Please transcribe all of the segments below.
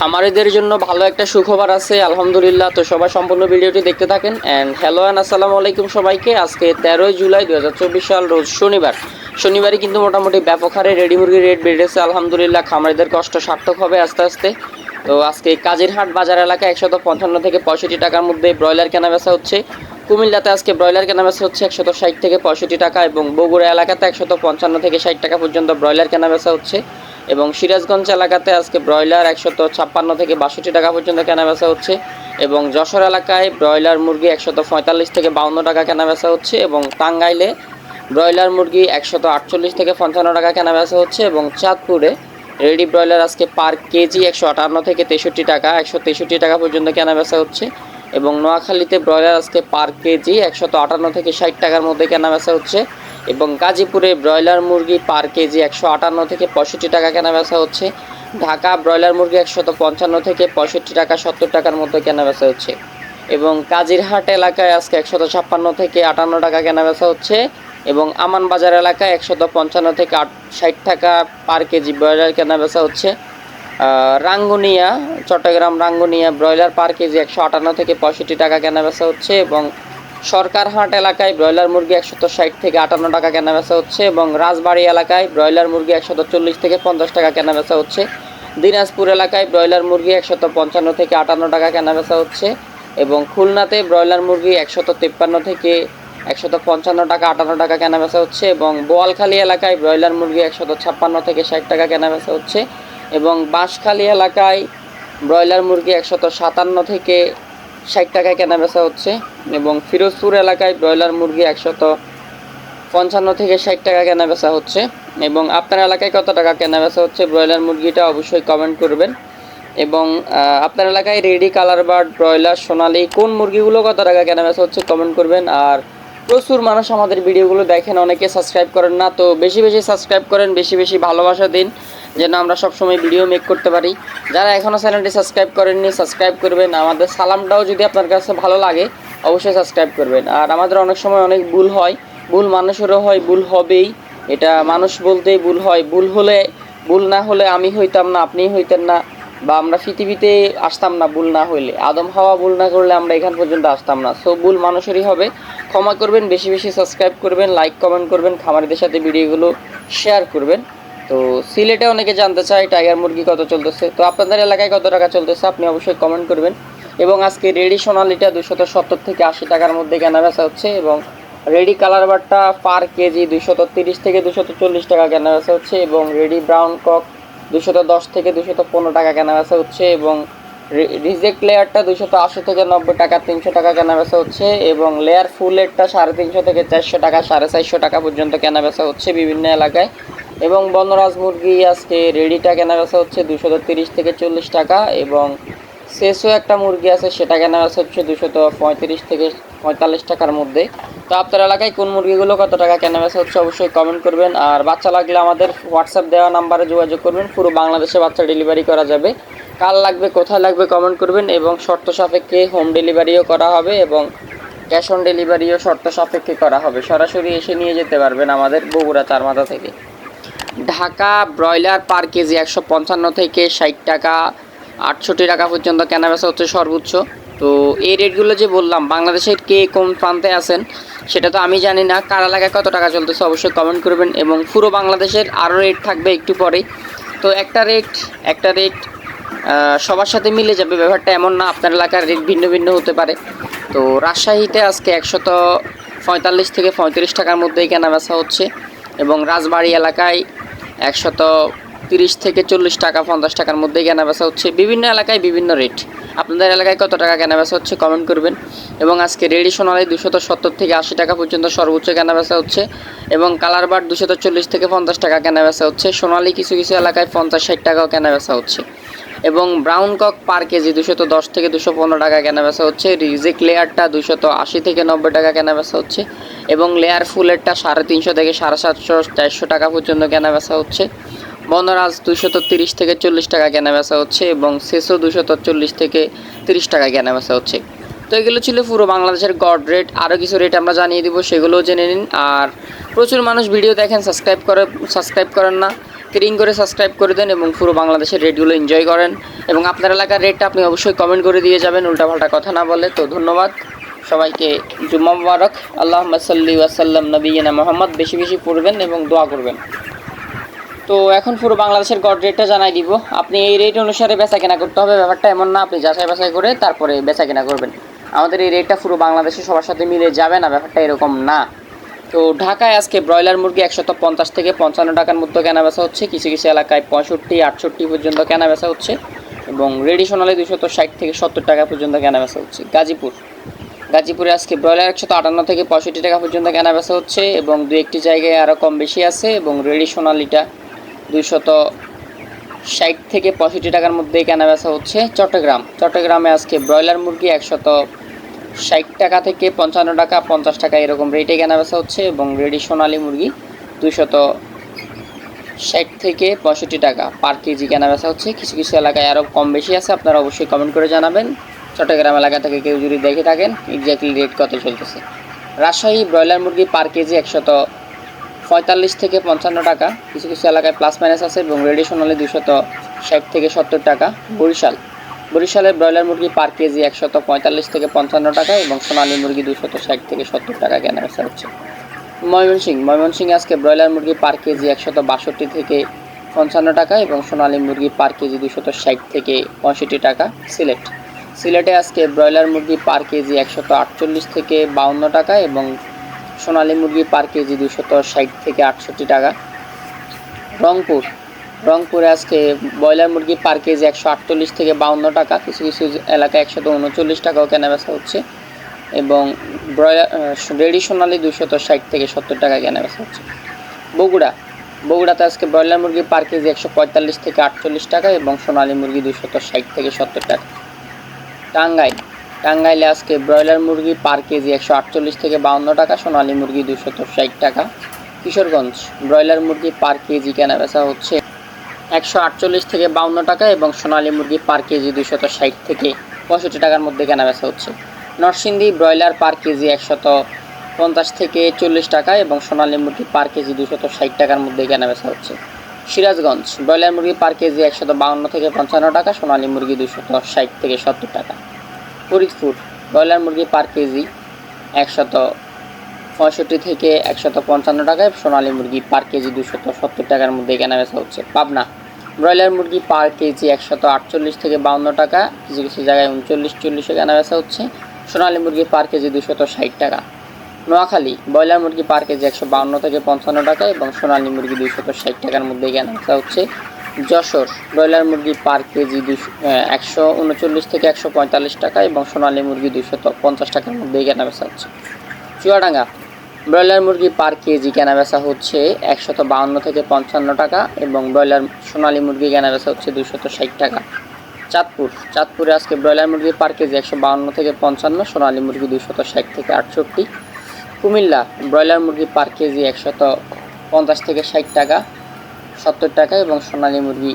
খামারিদের জন্য ভালো একটা সুখবর আছে, আলহামদুলিল্লাহ। তো সবাই সম্পূর্ণ ভিডিওটি দেখতে থাকেন। অ্যান্ড হ্যালো অ্যান্ড আসসালামু আলাইকুম সবাইকে। আজকে তেরোই জুলাই দু হাজার চব্বিশ সাল, রোজ শনিবার। শনিবারই কিন্তু মোটামুটি ব্যাপক হারে রেডি মুরগির রেট বেড়েছে। আলহামদুলিল্লাহ, খামারিদের কষ্ট সার্থক হবে আস্তে আস্তে। তো আজকে কাজিরহাট বাজার এলাকায় একশত পঞ্চান্ন থেকে পঁয়ষট্টি টাকার মধ্যে ব্রয়লার কেনা বেচা হচ্ছে। কুমিল্লাতে আজকে ব্রয়লার কেনা বেচা হচ্ছে একশত ষাট থেকে পঁয়ষট্টি টাকা এবং বগুড়া এলাকাতে একশত পঞ্চান্ন থেকে ষাট টাকা পর্যন্ত ব্রয়লার কেনা বেচা হচ্ছে। এবং সিরাজগঞ্জ এলাকাতে আজকে ব্রয়লার একশত ছাপ্পান্ন থেকে বাষট্টি টাকা পর্যন্ত কেনা বেচা হচ্ছে এবং যশোর এলাকায় ব্রয়লার মুরগি একশত পঁয়তাল্লিশ থেকে বাউন্ন টাকা কেনা বেচা হচ্ছে এবং টাঙ্গাইলে ব্রয়লার মুরগি একশত আটচল্লিশ থেকে পঞ্চান্ন টাকা কেনা বেচা হচ্ছে এবং চাঁদপুরে রেডি ব্রয়লার আজকে পার কেজি একশো আটান্ন থেকে তেষট্টি টাকা একশো তেষট্টি টাকা পর্যন্ত কেনা বেচা হচ্ছে। এবং নোয়াখালীতে ব্রয়লার আজকে পার কেজি একশত আটান্ন থেকে ষাট টাকার মধ্যে কেনা বেচা হচ্ছে এবং গাজীপুরে ব্রয়লার মুরগি পার কেজি একশো আটান্ন থেকে পঁয়ষট্টি টাকা কেনা বেচা হচ্ছে। ঢাকা ব্রয়লার মুরগি একশত পঞ্চান্ন থেকে পঁয়ষট্টি টাকা সত্তর টাকার মধ্যে কেনা বেচা হচ্ছে এবং কাজিরহাট এলাকায় আজকে একশত ছাপ্পান্ন থেকে আটান্ন টাকা কেনা বেচা হচ্ছে এবং আমান বাজার এলাকায় একশত পঞ্চান্ন থেকে আট ষাট টাকা পার কেজি ব্রয়লার কেনা বেচা হচ্ছে। Rangunia, Chattogram Rangunia broiler per KG একশো আটান্ন থেকে পঁয়ষট্টি টাকা কেনা বেচা হচ্ছে এবং সরকারহাট এলাকায় ব্রয়লার মুরগি একশত ষাট থেকে আটান্ন টাকা কেনা বেচা হচ্ছে এবং রাজবাড়ি এলাকায় ব্রয়লার মুরগি একশত চল্লিশ থেকে পঞ্চাশ টাকা কেনা বেচা হচ্ছে। দিনাজপুর এলাকায় ব্রয়লার মুরগি একশত পঞ্চান্ন থেকে আটান্ন টাকা কেনা বেচা হচ্ছে এবং খুলনাতে ব্রয়লার মুরগি একশত তিপ্পান্ন থেকে একশত পঞ্চান্ন টাকা, আটান্ন টাকা কেনা বেচা হচ্ছে এবং বোয়ালখালী এলাকায় ব্রয়লার মুরগি একশত ছাপ্পান্ন থেকে ষাট টাকা কেনা বেচা হচ্ছে। এবং বাঁশখালী এলাকায় ব্রয়লার মুরগি একশত সাতান্ন থেকে ষাট টাকায় কেনা বেচা হচ্ছে এবং ফিরোজপুর এলাকায় ব্রয়লার মুরগি একশত পঞ্চান্ন থেকে ষাট টাকা কেনা বেচা হচ্ছে এবং আপনার এলাকায় কত টাকা কেনা বেচা হচ্ছে ব্রয়লার মুরগিটা অবশ্যই কমেন্ট করবেন এবং আপনার এলাকায় রেডি কালার বার্ড, ব্রয়লার, সোনালি কোন মুরগিগুলো কত টাকা কেনা বেচা হচ্ছে কমেন্ট করবেন আর প্রচুর মানুষ আমাদের ভিডিওগুলো দেখেন, অনেকে সাবস্ক্রাইব করেন না, তো বেশি বেশি সাবস্ক্রাইব করেন, বেশি বেশি ভালোবাসা দিন। যেন আমরা সবসময় ভিডিও মেক করতে পারি। যারা এখনও চ্যানেলটি সাবস্ক্রাইব করেননি সাবস্ক্রাইব করবেন। আমাদের সালামটাও যদি আপনার কাছে ভালো লাগে, অবশ্যই সাবস্ক্রাইব করবেন। আর আমাদের অনেক সময় অনেক ভুল হয়। ভুল মানুষেরও হয়, ভুল হবেই। এটা মানুষ বলতেই ভুল হয়। ভুল হলে, ভুল না হলে আমি হইতাম না, আপনি হইতেন না। বা আমরা পৃথিবীতে আসতাম না ভুল না হইলে। আদম, হাওয়া ভুল না করলে আমরা এখান পর্যন্ত আসতাম না। সো ভুল মানুষেরই হবে। ক্ষমা করবেন, বেশি বেশি সাবস্ক্রাইব করবেন লাইক কমেন্ট করবেন, খামারিদের সাথে ভিডিওগুলো শেয়ার করবেন। তো সিলেটে অনেকে জানতে চায়, টাইগার মুরগি কত চলতেছে। তো আপনাদের এলাকায় কত টাকা চলতেছে আপনি অবশ্যই কমেন্ট করবেন। এবং আজকে রেডি সোনালিটা দুশত সত্তর থেকে আশি টাকার মধ্যে কেনা বেচা হচ্ছে এবং রেডি কালার বারটা পার কেজি দুশত তিরিশ থেকে দুশত চল্লিশ টাকা কেনা বেচা হচ্ছে এবং রেডি ব্রাউন কক দুশত দশ থেকে দুশত পনেরো টাকা কেনা বেচা হচ্ছে এবং রিজেক্ট লেয়ারটা দুশত আশি থেকে নব্বই টাকা, তিনশো টাকা কেনা বেচা হচ্ছে এবং লেয়ার ফুলেরটা সাড়ে তিনশো থেকে চারশো টাকা, সাড়ে চারশো টাকা পর্যন্ত কেনা বেচা হচ্ছে বিভিন্ন এলাকায়। এবং বনরাজ মুরগি আজকে রেডিটা কেনা বেচা হচ্ছে দুশত তিরিশ থেকে চল্লিশ টাকা এবং শেষও একটা মুরগি আছে, সেটা কেনা বেচা হচ্ছে দুশত পঁয়ত্রিশ থেকে পঁয়তাল্লিশ টাকার মধ্যে। তো আপনার এলাকায় কোন মুরগিগুলো কত টাকা কেনা বেচা হচ্ছে অবশ্যই কমেন্ট করবেন। আর বাচ্চা লাগলে আমাদের হোয়াটসঅ্যাপ দেওয়া নাম্বারে যোগাযোগ করবেন। পুরো বাংলাদেশে বাচ্চা ডেলিভারি করা যাবে। কাল লাগবে, কোথায় লাগবে কমেন্ট করবেন এবং শর্ত সাপেক্ষে হোম ডেলিভারিও করা হবে এবং ক্যাশ অন ডেলিভারিও শর্ত সাপেক্ষে করা হবে। সরাসরি এসে নিয়ে যেতে পারবেন আমাদের বগুড়া চারমাথা থেকে। ঢাকা ব্রয়লার পার কেজি একশো পঞ্চান্ন থেকে ষাট টাকা, আটষট্টি টাকা পর্যন্ত কেনা বেচা হচ্ছে সর্বোচ্চ। তো এই রেটগুলো যে বললাম, বাংলাদেশের কে কোন প্রান্তে আছেন, সেটা তো আমি জানি না। কার এলাকায় কত টাকা চলতেছে অবশ্যই কমেন্ট করবেন এবং পুরো বাংলাদেশের আরও রেট থাকবে একটু পরেই। তো একটা রেট একটা রেট সবার সাথে মিলে যাবে। ব্যাপারটা এমন না, আপনার এলাকার রেট ভিন্ন ভিন্ন হতে পারে। তো রাজশাহীতে আজকে একশত পঁয়তাল্লিশ থেকে পঁয়ত্রিশ টাকার মধ্যেই কেনা বেচা হচ্ছে এবং রাজবাড়ি এলাকায় একশত তিরিশ থেকে চল্লিশ টাকা, পঞ্চাশ টাকার মধ্যেই কেনা বেচা হচ্ছে। বিভিন্ন এলাকায় বিভিন্ন রেট আপনাদের এলাকায় কত টাকা কেনা বেচা হচ্ছে কমেন্ট করবেন। এবং আজকে রেডি সোনালি দুশত সত্তর থেকে আশি টাকা পর্যন্ত সর্বোচ্চ কেনা বেচা হচ্ছে। এবং কালার বার দুশত চল্লিশ থেকে পঞ্চাশ টাকা কেনা বেচা হচ্ছে। সোনালি কিছু কিছু এলাকায় পঞ্চাশ ষাট টাকাও কেনা বেচা হচ্ছে। এবং ব্রাউন কক পার কেজি দুশত দশ থেকে দুশো পনেরো টাকা কেনা বেচা হচ্ছে। রিজেক্ট লেয়ারটা দুশত আশি থেকে নব্বই টাকা কেনা বেচা হচ্ছে এবং লেয়ার ফুলেরটা সাড়ে তিনশো থেকে সাড়ে সাতশো, চারশো টাকা পর্যন্ত কেনা বেচা হচ্ছে। বনরাজ দুশত তিরিশ থেকে চল্লিশ টাকা কেনা বেচা হচ্ছে এবং শেষও দুশো দুশত চল্লিশ থেকে তিরিশ টাকা কেনা বেচা হচ্ছে। তো এগুলো ছিল পুরো বাংলাদেশের গড রেট। আরও কিছু রেট আমরা জানিয়ে দিব সেগুলোও জেনে নিন। আর প্রচুর মানুষ ভিডিও দেখেন, সাবস্ক্রাইব করে সাবস্ক্রাইব করেন না। রিং করে সাবস্ক্রাইব করে দেন এবং পুরো বাংলাদেশের রেটগুলো এনজয় করেন। এবং আপনার এলাকার রেটটা আপনি অবশ্যই কমেন্ট করে দিয়ে যাবেন, উল্টাপাল্টা কথা না বলে। তো ধন্যবাদ। সবাইকে জুম্মা মুবারক। আল্লাহ সাল্লি ওয়াসাল্লাম নবীনা মোহাম্মদ। বেশি বেশি পড়বেন এবং দোয়া করবেন। তো এখন পুরো বাংলাদেশের গড় রেটটা জানাই দিব। আপনি এই রেট অনুসারে বেচা কেনা করতে হবে। ব্যাপারটা এমন না, আপনি যাচাই বাছাই করে তারপরে বেচা কেনা করবেন। আমাদের এই রেটটা পুরো বাংলাদেশে সবার সাথে মিলে যাবে না, ব্যাপারটা এরকম না। তো ঢাকায় আজকে ব্রয়লার মুরগি একশত পঞ্চাশ থেকে পঞ্চান্ন টাকার মধ্যে কেনা বেচা হচ্ছে। কিছু কিছু এলাকায় পঁয়ষট্টি, আটষট্টি পর্যন্ত কেনা বেচা হচ্ছে এবং রেডি সোনালি দুশত ষাট থেকে সত্তর টাকা পর্যন্ত কেনা বেচা হচ্ছে। গাজীপুর। গাজীপুরে আজকে ব্রয়লার একশত আটান্ন থেকে পঁয়ষট্টি টাকা পর্যন্ত কেনা বেচা হচ্ছে এবং দু একটি জায়গায় আরও কম বেশি আছে এবং রেডি সোনালিটা দুইশত ষাট থেকে পঁয়ষট্টি টাকার মধ্যেই কেনা বেচা হচ্ছে। চট্টগ্রাম। চট্টগ্রামে আজকে ব্রয়লার মুরগি একশত ষাট টাকা থেকে পঞ্চান্ন টাকা, পঞ্চাশ টাকা এরকম রেটে কেনা বেচা হচ্ছে এবং রেডি সোনালি মুরগি দুইশত ষাট থেকে পঁয়ষট্টি টাকা পার কেজি কেনা বেচা হচ্ছে। কিছু কিছু এলাকায় আরও কম বেশি আছে, আপনারা অবশ্যই কমেন্ট করে জানাবেন। চট্টগ্রাম এলাকা থেকে কেউ যদি দেখে থাকেন এক্স্যাক্টলি রেট কত চলতেছে। রাজশাহী ব্রয়লার মুরগি পার কেজি একশত পঁয়তাল্লিশ থেকে পঞ্চান্ন টাকা। কিছু কিছু এলাকায় প্লাস মাইনাস আছে এবং রেডি সোনালি দুশত ষাট থেকে সত্তর টাকা। বরিশাল বরিশালের ব্রয়লার মুরগি পার কেজি একশত পঁয়তাল্লিশ থেকে পঞ্চান্ন টাকা এবং সোনালী মুরগি দুশত ষাট থেকে সত্তর টাকা কেনা বেচা হচ্ছে। ময়মনসিংহ ময়মনসিংহে আজকে ব্রয়লার মুরগি পার কেজি একশত বাষট্টি থেকে পঞ্চান্ন টাকা এবং সোনালী মুরগি পার কেজি দুশত ষাট থেকে পঁয়ষট্টি টাকা সিলেট। সিলেটে আজকে ব্রয়লার মুরগি পার কেজি একশত আটচল্লিশ থেকে বাউন্ন টাকা এবং সোনালী মুরগি পার কেজি দুশত ষাট থেকে আটষট্টি টাকা। রংপুর রংপুরে আজকে ব্রয়লার মুরগি পার কেজি একশো আটচল্লিশ থেকে বাউন্ন টাকা। কিছু কিছু এলাকায় একশত উনচল্লিশ টাকাও কেনা বেচা হচ্ছে। এবং ব্রয়লার রেডি সোনালি দুশত ষাট থেকে সত্তর টাকা কেনা বেচা হচ্ছে। বগুড়া, বগুড়াতে আজকে ব্রয়লার মুরগি পার কেজি একশো পঁয়তাল্লিশ থেকে আটচল্লিশ টাকা এবং সোনালী মুরগি দুশত ষাট থেকে সত্তর টাকা। টাঙ্গাইল, টাঙ্গাইলে আজকে ব্রয়লার মুরগি পার কেজি একশো আটচল্লিশ থেকে বাউন্ন টাকা, সোনালী মুরগি দুশত ষাট টাকা। কিশোরগঞ্জ, ব্রয়লার মুরগি পার কেজি কেনা বেচা হচ্ছে একশো আটচল্লিশ থেকে বাউন্ন টাকা এবং সোনালী মুরগি পার কেজি দুশত ষাট থেকে পঁয়ষট্টি টাকার মধ্যে কেনা বেচা হচ্ছে। নরসিংদী ব্রয়লার পার কেজি একশত পঞ্চাশ থেকে চল্লিশ টাকা এবং সোনালী মুরগি পার কেজি দুশত ষাট টাকার মধ্যে কেনা বেচা হচ্ছে। সিরাজগঞ্জ, ব্রয়লার মুরগি পার কেজি একশত বাউন্ন থেকে পঞ্চান্ন টাকা, সোনালী মুরগি দুশত ষাট থেকে সত্তর টাকা। ফরিদপুর, ব্রয়লার মুরগি পার কেজি একশত পঁয়ষট্টি থেকে একশত পঞ্চান্ন টাকায় সোনালী মুরগি পার কেজি দুশত সত্তর টাকার মধ্যে কেনা বেচা হচ্ছে। পাবনা ব্রয়লার মুরগি পার কেজি একশত আটচল্লিশ থেকে বাউন্ন টাকা, কিছু কিছু জায়গায় উনচল্লিশ চল্লিশে কেনা বেচা হচ্ছে। সোনালী মুরগি পার কেজি দুশত ষাট টাকা। নোয়াখালী, ব্রয়লার মুরগি পার কেজি একশো বাউন্ন থেকে পঞ্চান্ন টাকা এবং সোনালী মুরগি দুশত ষাট টাকার মধ্যে কেনা বেচা হচ্ছে। যশোর, ব্রয়লার মুরগি পার কেজি দুশো একশো উনচল্লিশ থেকে একশো পঁয়তাল্লিশ টাকা এবং সোনালী মুরগি দুশত পঞ্চাশ টাকার মধ্যে কেনা বেচা হচ্ছে। চুয়াডাঙ্গা ব্রয়লার মুরগি পার কেজি কেনা বেচা হচ্ছে একশত বাউন্ন থেকে পঞ্চান্ন টাকা এবং ব্রয়লার সোনালী মুরগি কেনা বেচা হচ্ছে দুশত ষাট টাকা। চাঁদপুর, চাঁদপুরে আজকে ব্রয়লার মুরগি পার কেজি একশো বাউন্ন থেকে পঞ্চান্ন, সোনালী মুরগি দুশত ষাট থেকে আটষট্টি। কুমিল্লা, ব্রয়লার মুরগি পার কেজি একশত পঞ্চাশ থেকে ষাট টাকা, সত্তর টাকা এবং সোনালী মুরগি।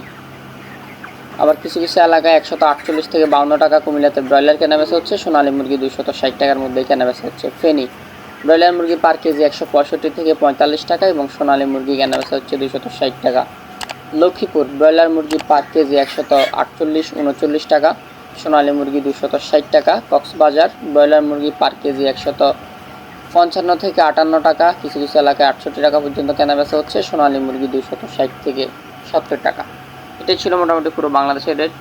আবার কিছু কিছু এলাকায় একশত আটচল্লিশ থেকে বাউন্ন টাকা কুমিল্লাতে ব্রয়লার কেনা বেচা হচ্ছে, সোনালী মুরগি দুশত ষাট টাকার মধ্যে কেনা বেচা হচ্ছে ফেনী। ব্রয়লার মুরগি পার কেজি একশো পঁয়ষট্টি থেকে পঁয়তাল্লিশ টাকা এবং সোনালী মুরগি কেনা বেচা হচ্ছে দুশত ষাট টাকা। লক্ষ্মীপুর ব্রয়লার মুরগি পার কেজি একশত আটচল্লিশ, উনচল্লিশ টাকা, সোনালী মুরগি দুশত ষাট টাকা, কক্সবাজার ব্রয়লার মুরগি পার কেজি একশত পঞ্চান্ন থেকে আটান্ন টাকা, কিছু কিছু এলাকায় আটষট্টি টাকা পর্যন্ত কেনা বেচা হচ্ছে, সোনালী মুরগি দুশত ষাট থেকে সত্তর টাকা। এটাই ছিল মোটামুটি পুরো বাংলাদেশের রেট